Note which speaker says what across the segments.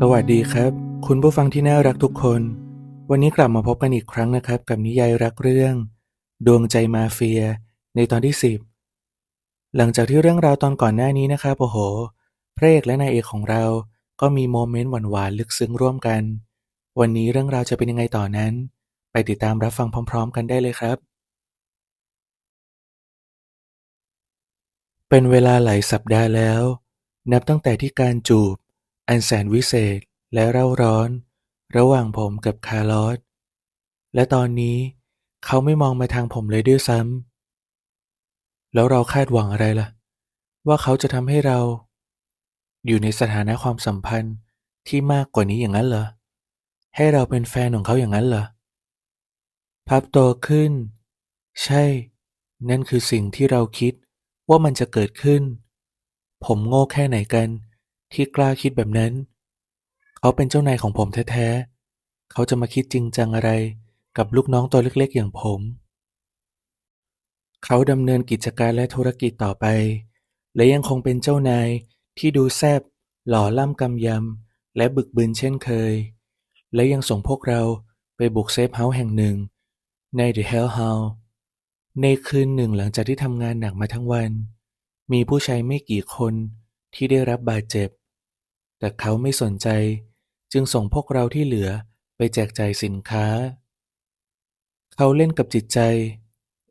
Speaker 1: สวัสดีครับ คุณผู้ฟังที่น่ารักทุกคน วันนี้กลับมาพบกันอีกครั้งนะครับ กับนิยายรักเรื่อง ดวงใจมาเฟีย ในตอนที่ 10 หลังจากที่เรื่องราวตอนก่อนหน้านี้นะครับโอ้โหพระเอกและนายเอกของเราก็มีโมเมนต์หวานๆลึกซึ้งร่วมกัน วันนี้เรื่องราวจะเป็นยังไงต่อนั้น ไปติดตามรับฟังพร้อม ๆ กันได้เลยครับ เป็นเวลาหลายสัปดาห์แล้ว นับตั้งแต่ที่การจูบ อันแสนวิเศษและเร่าร้อน ระหว่างผมกับคาร์ลอสและตอนนี้เขาไม่มองมาทางผมเลยด้วยซ้ำแล้วเราคาดหวังอะไรล่ะ ว่าเขาจะทำให้เรา อยู่ในสถานะความสัมพันธ์ที่มากกว่านี้อย่างนั้นเหรอ ให้เราเป็นแฟนของเขาอย่างนั้นเหรอ พับโตขึ้น ใช่ นั่นคือสิ่งที่เราคิดว่ามันจะเกิดขึ้น ผมโง่แค่ไหนกัน ที่กล้าคิดแบบนั้น เขาเป็นเจ้านายของผมแท้ ๆ เขาจะมาคิดจริงจังอะไรกับลูกน้องตัวเล็ก ๆ อย่างผม เขาดำเนินกิจการและธุรกิจต่อไป และยังคงเป็นเจ้านายที่ดูแซบหล่อล่ำกำยำ และบึกบึนเช่นเคย และยังส่งพวกเราไปบุกเซฟเฮาส์แห่งหนึ่ง ใน The Hell House ในคืนหนึ่งหลังจากที่ทำงานหนักมาทั้งวัน มีผู้ชายไม่กี่คนที่ได้รับบาดเจ็บ แต่เขาไม่สนใจจึงส่งพวกเราที่เหลือไปแจกจ่ายสินค้า เขาเล่นกับจิตใจ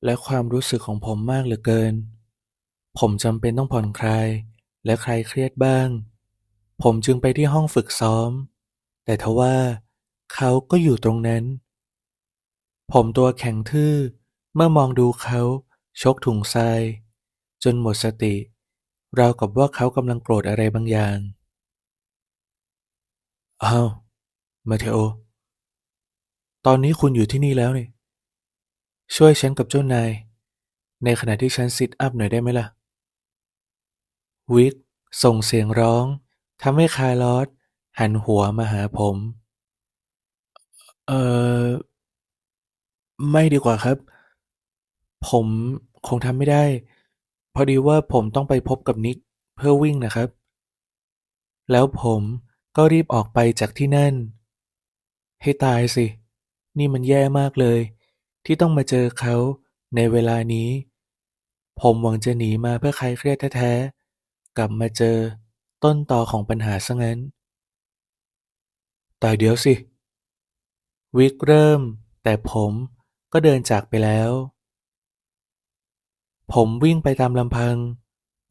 Speaker 1: และความรู้สึกของผมมากเหลือเกิน ผมจำเป็นต้องผ่อนคลายและคลายเครียดบ้าง ผมจึงไปที่ห้องฝึกซ้อม แต่ทว่าเขาก็อยู่ตรงนั้น ผมตัวแข็งทื่อเมื่อมองดูเขาชกถุงทราย จนหมดสติ ราวกับว่าเขากำลังโกรธอะไรบางอย่าง อ้าว มาเทโอ ตอนนี้คุณอยู่ที่นี่แล้วนี่ ช่วยฉันกับเจ้านาย ในขณะที่ฉันซิทอัพหน่อยได้ไหมล่ะ วิกส่งเสียงร้องทำให้คาร์ลอสหันหัวมาหาผม เอ่อไม่ดีกว่าครับ ผมคงทำไม่ได้ พอดีว่าผมต้องไปพบกับนิกเพื่อวิ่งนะครับ แล้วผม ก็รีบออกไปจากที่นั่น ให้ตายสิ นี่มันแย่มากเลย ที่ต้องมาเจอเขาในเวลานี้ ผมหวังจะหนีมาเพื่อคลายเครียดแท้ๆ กลับมาเจอต้นตอของปัญหาซะงั้น แต่เดี๋ยวสิ วิกเริ่ม แต่ผมก็เดินจากไปแล้ว ผมวิ่งไปตามลำพัง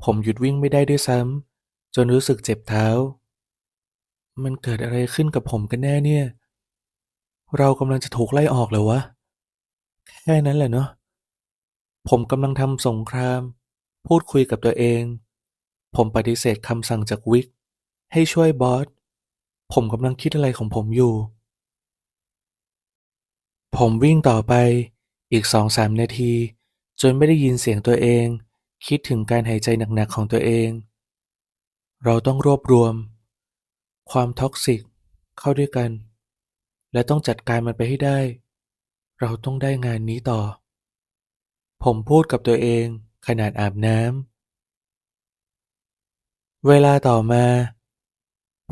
Speaker 1: ผมหยุดวิ่งไม่ได้ด้วยซ้ำจนรู้สึกเจ็บเท้า มันเกิดอะไรขึ้นกับผมกันแน่เนี่ย เรากำลังจะถูกไล่ออกเหรอวะ แค่นั้นแหละเนาะ ผมกำลังทำสงคราม พูดคุยกับตัวเอง ผมปฏิเสธคำสั่งจากวิก ให้ช่วยบอส ผมกำลังคิดอะไรของผมอยู่ ผมวิ่งต่อไปอีกสองสามนาที จนไม่ได้ยินเสียงตัวเอง คิดถึงการหายใจหนักๆของตัวเอง เราต้องรวบรวม ความท็อกซิก เข้าด้วยกัน และต้องจัดการมันไปให้ได้ เราต้องได้งานนี้ต่อ ผมพูดกับตัวเองขนาดอาบน้ำ เวลาต่อมา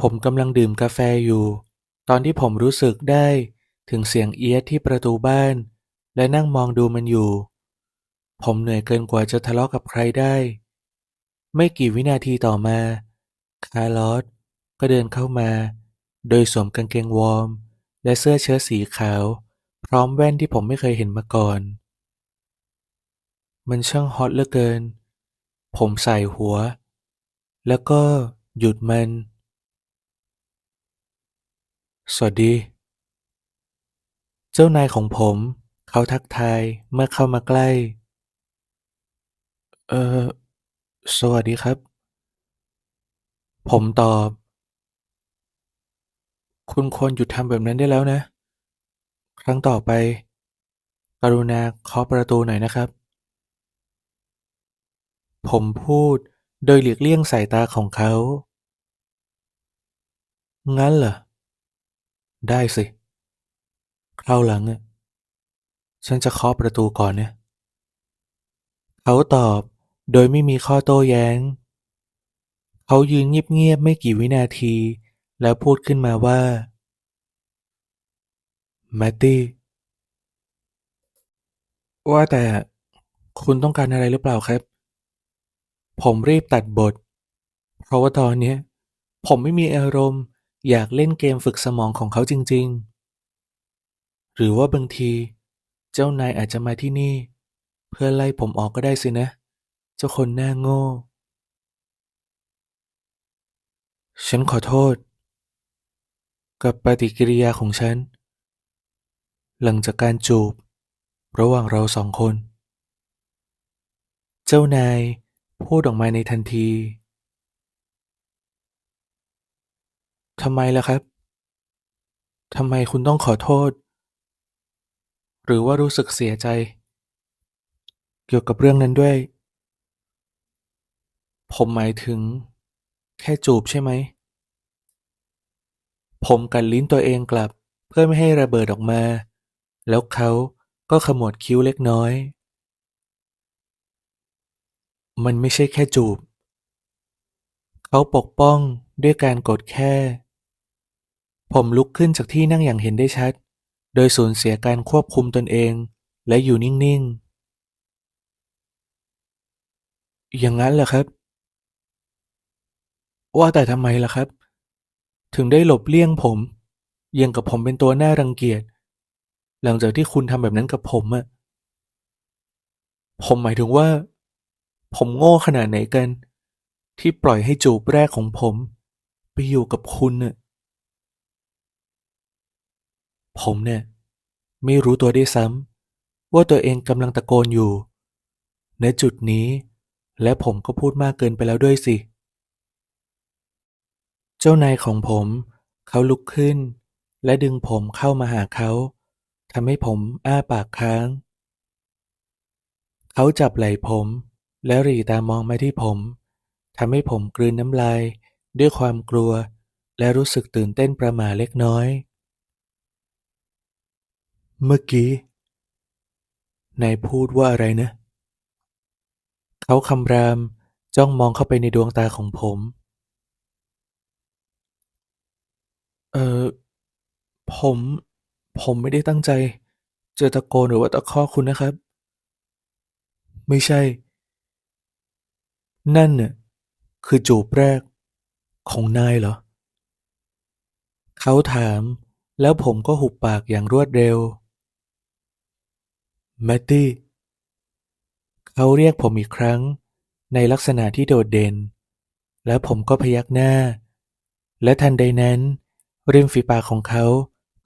Speaker 1: ผมกำลังดื่มกาแฟอยู่ ตอนที่ผมรู้สึกได้ถึงเสียงเอียดที่ประตูบ้าน และนั่งมองดูมันอยู่ ผมเหนื่อยเกินกว่าจะทะเลาะกับใครได้ ไม่กี่วินาทีต่อมา คาร์ลอส ก็เดินเข้ามา โดยสวมกางเกงวอร์ม และเสื้อเชิ้ตสีขาว พร้อมแว่นที่ผมไม่เคยเห็นมาก่อน มันช่างฮอตเหลือเกิน ผมใส่หัว แล้วก็หยุดมัน สวัสดี เจ้านายของผม เขาทักทายเมื่อเข้ามาใกล้ เออสวัสดีครับ ผมตอบ คุณควรหยุดทำแบบนั้นได้แล้วนะ ครั้งต่อไป กรุณาเคาะประตูหน่อยนะครับ ผมพูดโดยหลีกเลี่ยงสายตาของเขา งั้นเหรอ ได้สิ คราวหลังอะฉันจะเคาะประตูก่อนเนะเขาตอบโดยไม่มีข้อโต้แย้ง เขายืนเงียบๆไม่กี่วินาที แล้วพูดขึ้นมาว่า แมตตี้ ว่าแต่ คุณต้องการอะไรหรือเปล่าครับ ผมรีบตัดบท เพราะว่าตอนนี้ผมไม่มีอารมณ์ อยากเล่นเกมฝึกสมองของเขาจริง ๆ หรือว่าบางที เจ้านายอาจจะมาที่นี่ เพื่อไล่ผมออกก็ได้สินะ เจ้าคนหน้าโง่ ฉันขอโทษ กับปฏิกิริยาของฉัน หลังจากการจูบ ระหว่างเราสองคน เจ้านายพูดออกมาในทันทีทำไมล่ะครับทำไมคุณต้องขอโทษ หรือว่ารู้สึกเสียใจ เกี่ยวกับเรื่องนั้นด้วย ผมหมายถึง แค่จูบใช่ไหม ผมกัดลิ้นตัวเองกลับเพื่อไม่ให้ระเบิดออกมา แล้วเขาก็ขมวดคิ้วเล็กน้อย มันไม่ใช่แค่จูบ เขาปกป้องด้วยการกดแค่ ผมลุกขึ้นจากที่นั่งอย่างเห็นได้ชัด โดยสูญเสียการควบคุมตนเองและอยู่นิ่ง ๆ อย่างนั้นเหรอครับ ว่าแต่ทำไมล่ะครับ ถึงได้หลบเลี่ยงผมยังกับผมเป็นตัวน่ารังเกียจ หลังจากที่คุณทำแบบนั้นกับผมอะผมหมายถึงว่า ผมโง่ขนาดไหนกัน ที่ปล่อยให้จูบแรกของผม ไปอยู่กับคุณน่ะผมเนี่ย ไม่รู้ตัวด้วยซ้ำว่าตัวเองกำลังตะโกนอยู่ณจุดนี้ และผมก็พูดมากเกินไปแล้วด้วยสิ เจ้านายของผมเขาลุกขึ้นและดึงผมเข้ามาหาเขาทำให้ผมอ้าปากค้าง เขาจับไหล่ผมแล้วหรี่ตามองมาที่ผมทำให้ผมกลืนน้ำลายด้วยความกลัว และรู้สึกตื่นเต้นประหม่าเล็กน้อย เมื่อกี้นายพูดว่าอะไรนะ เขาคำรามจ้องมองเข้าไปในดวงตาของผม เอ่อ ผม ผมไม่ได้ตั้งใจจะตะโกน หรือว่าตะคอกคุณนะครับ ไม่ใช่ นั่นน่ะ คือจูบแรกของนายเหรอ เขาถาม แล้วผมก็หุบปากอย่างรวดเร็ว แมตตี้ เขาเรียกผมอีกครั้ง ในลักษณะที่โดดเด่น แล้วผมก็พยักหน้า และทันใดนั้น ริมฝีปากของเขา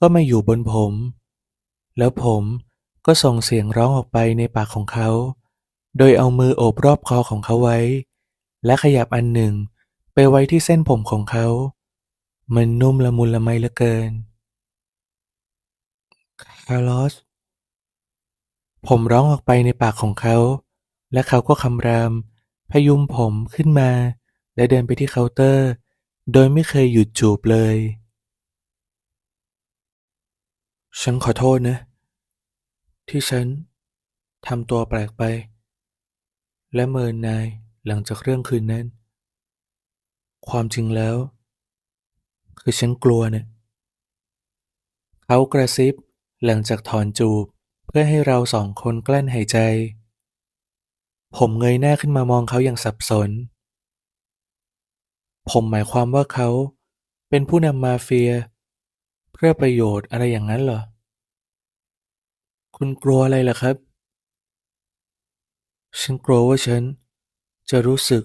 Speaker 1: ก็มาอยู่บนผม แล้วผมก็ส่งเสียงร้องออกไปในปากของเขา โดยเอามือโอบรอบคอของเขาไว้ และขยับอันหนึ่งไปไว้ที่เส้นผมของเขา มันนุ่มละมุนละไมเหลือเกิน คาร์ลอส ผมร้องออกไปในปากของเขา และเขาก็คำราม พยุงผมขึ้นมา และเดินไปที่เคาน์เตอร์ โดยไม่เคยหยุดจูบเลย ฉันขอโทษนะ ที่ฉันทำตัวแปลกไป และเมินนายหลังจากเรื่องคืนนั้น ความจริงแล้ว คือฉันกลัวเนี่ยเขากระซิบหลังจากถอนจูบเพื่อให้เราสองคนกลั้นหายใจ ผมเงยหน้าขึ้นมามองเขาอย่างสับสน ผมหมายความว่าเขาเป็นผู้นำมาเฟีย เพื่อประโยชน์อะไรอย่างนั้นเหรอ คุณกลัวอะไรล่ะครับ ฉันกลัวว่าฉันจะรู้สึก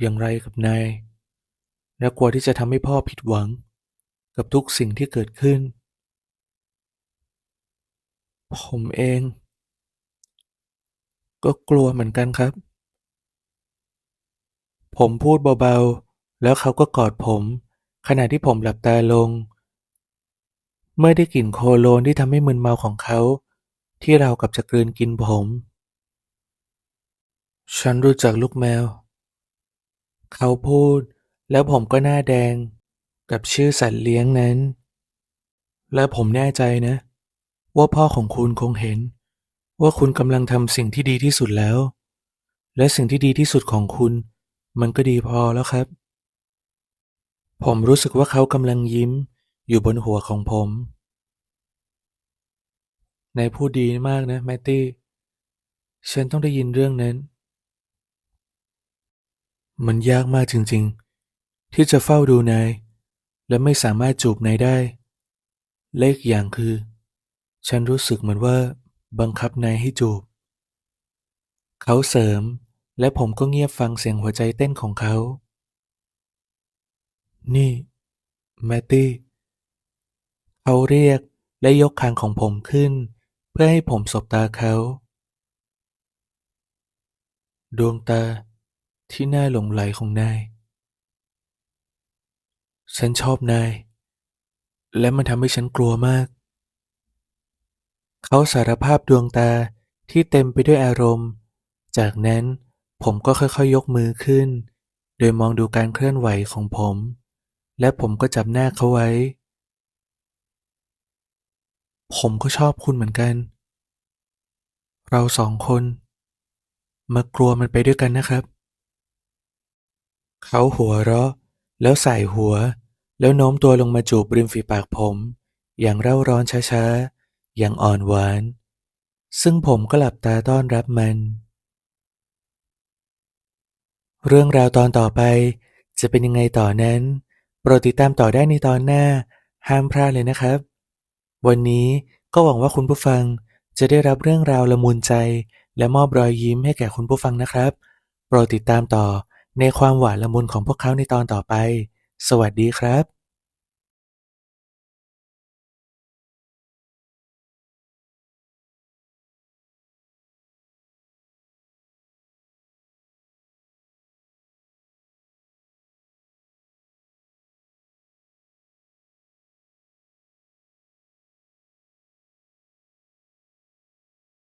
Speaker 1: อย่างไรกับนายและกลัวที่จะทำให้พ่อผิดหวังกับทุกสิ่งที่เกิดขึ้น ผมเอง ก็กลัวเหมือนกันครับ ผมพูดเบาๆ แล้วเขาก็กอดผม ขณะที่ผมหลับตาลง เมื่อได้กลิ่นโคโลนที่ทำให้มึนเมาของเขา ที่เรากับจะกลืนกินผม ฉันรู้จักลูกแมว เขาพูด แล้วผมก็หน้าแดง กับชื่อสัตว์เลี้ยงนั้น และผมแน่ใจนะ ว่าพ่อของคุณคงเห็น ว่าคุณกำลังทำสิ่งที่ดีที่สุดแล้ว และสิ่งที่ดีที่สุดของคุณ มันก็ดีพอแล้วครับ ผมรู้สึกว่าเขากำลังยิ้ม อยู่บนหัวของผมนายพูดดีมากนะแมตตี้ ฉันต้องได้ยินเรื่องนั้น มันยากมากจริงๆ ที่จะเฝ้าดูนาย และไม่สามารถจูบนายได้และอีกอย่างคือ ฉันรู้สึกเหมือนว่าบังคับนายให้จูบ เขาเสริมและผมก็เงียบฟังเสียงหัวใจเต้นของเขา นี่ แมตตี้ เขาเรียกและยกคางของผมขึ้น เพื่อให้ผมสบตาเขา ดวงตาที่น่าหลงใหลของนาย ฉันชอบนาย และมันทำให้ฉันกลัวมาก เขาสารภาพดวงตาที่เต็มไปด้วยอารมณ์ จากนั้นผมก็ค่อยๆยกมือขึ้น โดยมองดูการเคลื่อนไหวของผม และผมก็จับหน้าเขาไว้ ผมก็ชอบคุณเหมือนกัน เราสองคน มากลัวมันไปด้วยกันนะครับ เขาหัวเราะ แล้วใส่หัว แล้วโน้มตัวลงมาจูบริมฝีปากผม อย่างเร่าร้อนช้าๆ อย่างอ่อนหวาน ซึ่งผมก็หลับตาต้อนรับมัน เรื่องราวตอนต่อไปจะเป็นยังไงต่อนั้น โปรดติดตามต่อได้ในตอนหน้า ห้ามพลาดเลยนะครับ วันนี้ก็หวังว่าคุณผู้ฟังจะได้รับเรื่องราวละมุนใจ และมอบรอยยิ้มให้แก่คุณผู้ฟังนะครับ โปรดติดตามต่อในความหวานละมุนของพวกเขาในตอนต่อไป สวัสดีครับ